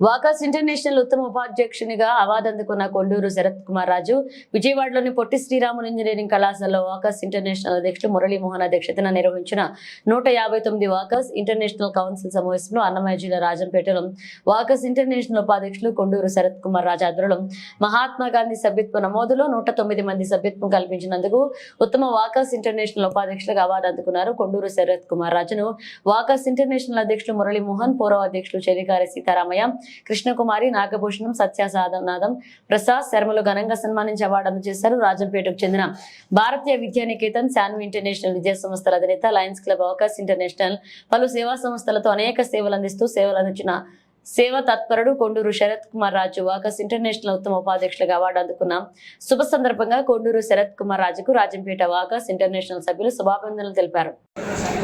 వాకాస్ international ఉత్తమ ఉపాధ్యక్షునిగా award అందుకున్న కొండూరు శరత్ కుమార్ రాజు విజయవాడలోని పొట్టి శ్రీరాములు ఇంజనీరింగ్ కళాశాలలో వాకాస్ ఇంటర్నేషనల్ అధ్యక్షుడు మురళీమోహన్ అధ్యక్షతన నిర్వహించిన నూట యాభై తొమ్మిది వాకాస్ ఇంటర్నేషనల్ కౌన్సిల్ సమావేశంలో అన్నమయ్య జిల్లా రాజంపేటలో వాకాస్ ఇంటర్నేషనల్ ఉపాధ్యక్షులు కొండూరు శరత్ కుమార్ రాజు ఆధ్వర్యంలో మహాత్మా గాంధీ సభ్యత్వ నమోదులో నూట తొమ్మిది మంది సభ్యత్వం కల్పించినందుకు ఉత్తమ వాకాస్ ఇంటర్నేషనల్ ఉపాధ్యక్షులుగా అవార్డు అందుకున్నారు కొండూరు శరత్ కుమార్ రాజును. వాకాస్ ఇంటర్నేషనల్ అధ్యక్షుడు మురళీమోహన్ పూర్వ అధ్యక్షులు చెరికారి సీతారామయ్య కృష్ణకుమారి నాగభూషణం సత్యసాధనాథం ప్రసాద్ శర్మలు ఘనంగా సన్మానించి అవార్డు అందజేశారు. రాజంపేటకు చెందిన భారతీయ విద్యానికేతన్ శాన్వి ఇంటర్నేషనల్ విద్యా సంస్థల అధినేత లయన్స్ క్లబ్ అవకాశ్ ఇంటర్నేషనల్ పలు సేవా సంస్థలతో అనేక సేవలు అందిస్తూ సేవలు అందించిన సేవ తత్పరుడు కొండూరు శరత్ కుమార్ రాజు వాకస్ ఇంటర్నేషనల్ ఉత్తమ ఉపాధ్యక్షులుగా అవార్డు అందుకున్నాం శుభ సందర్భంగా కొండూరు శరత్ కుమార్ రాజుకు రాజంపేట వాకస్ ఇంటర్నేషనల్ సభ్యులు శుభాభినందనలు తెలిపారు.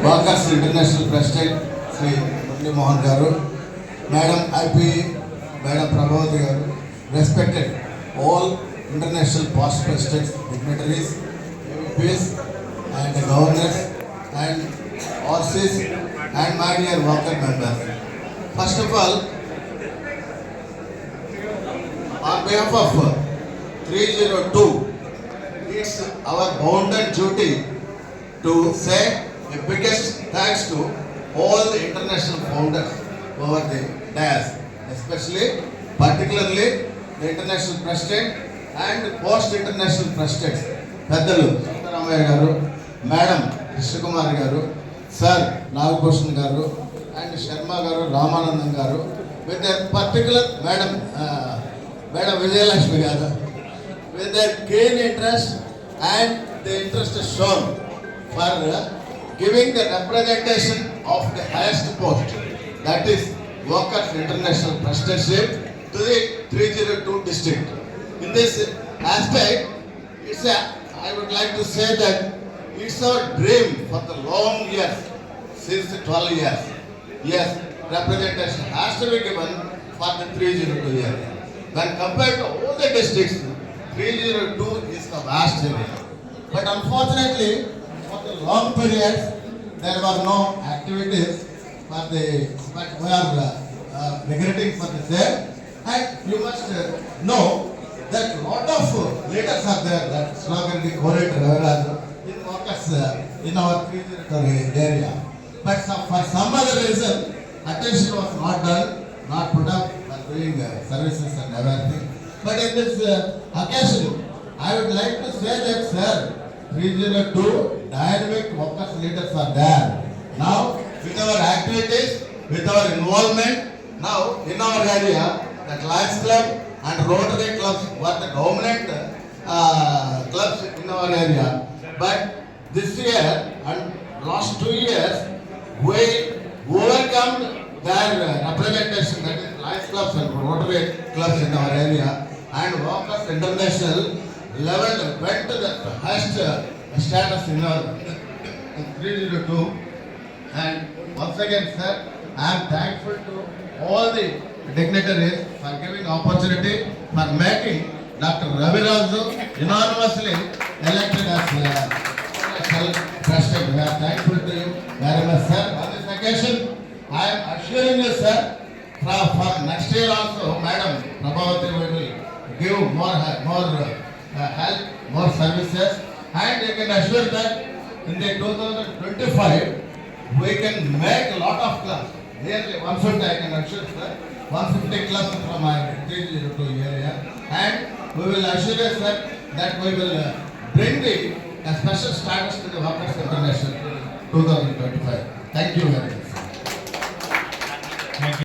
Walkers international president Shri Muralimohan garu madam IP madam Prabhavati గారు respected all international past presidents dignitaries MPS and governors and RCs and my dear walker members first of all on behalf of 302, it's our bounden duty to say a biggest thanks to all the international founders over the dais especially particularly international international and post international international పెద్దలు సిద్ధరామయ్య గారు madam Krishna Kumar గారు sir Nagabhushan గారు and Sharma garu Ramanandam garu with particular madam madam Vijayalakshmi garu with keen interest and the interest shown for giving the representation of the highest post that is Workers International Presidency to the 302 district. In this aspect, it's a, I would like to say that it's our dream for the long years, since 12 years. Yes, representation has to be given for the 302 area. When compared to all the districts, 302 is the vast area. But unfortunately, for the long periods, there were no activities for the, but we are uh, regretting for the same. And you must uh, know that lot of leaders are there, that slogan the correct Raviraj, in focus uh, in our 302 area. But some, for some other reason, attention was not done, not put up for doing uh, services and everything. But in this uh, occasion, I would like to say that, sir, 302 dynamic workers leaders are there. Now, our activities, with our involvement, now in our area, that Lions Club and Rotary clubs were the dominant uh, clubs in our area. But this year and last two years, we overcome their uh, representation, that is Lions clubs and Rotary clubs in our area, and Workers International level went to the highest uh, status in our 302. And once again, sir, I am thankful to all the dignitaries for giving opportunity for making Dr. Ravi Raju unanimously elected as uh, president. We are thankful to you very much, sir. On this occasion, I am assuring you, sir, for, for next year also, Madam Prabhavati will give more, more uh, help, more services, and you can assure that in the 2025, we can make a lot of clubs. Nearly 150, I can assure, sir, 150 clubs from my 302 area, and we will assure you, sir, that we will uh, bring the a special status to the Workers International 2025. Thank you very much.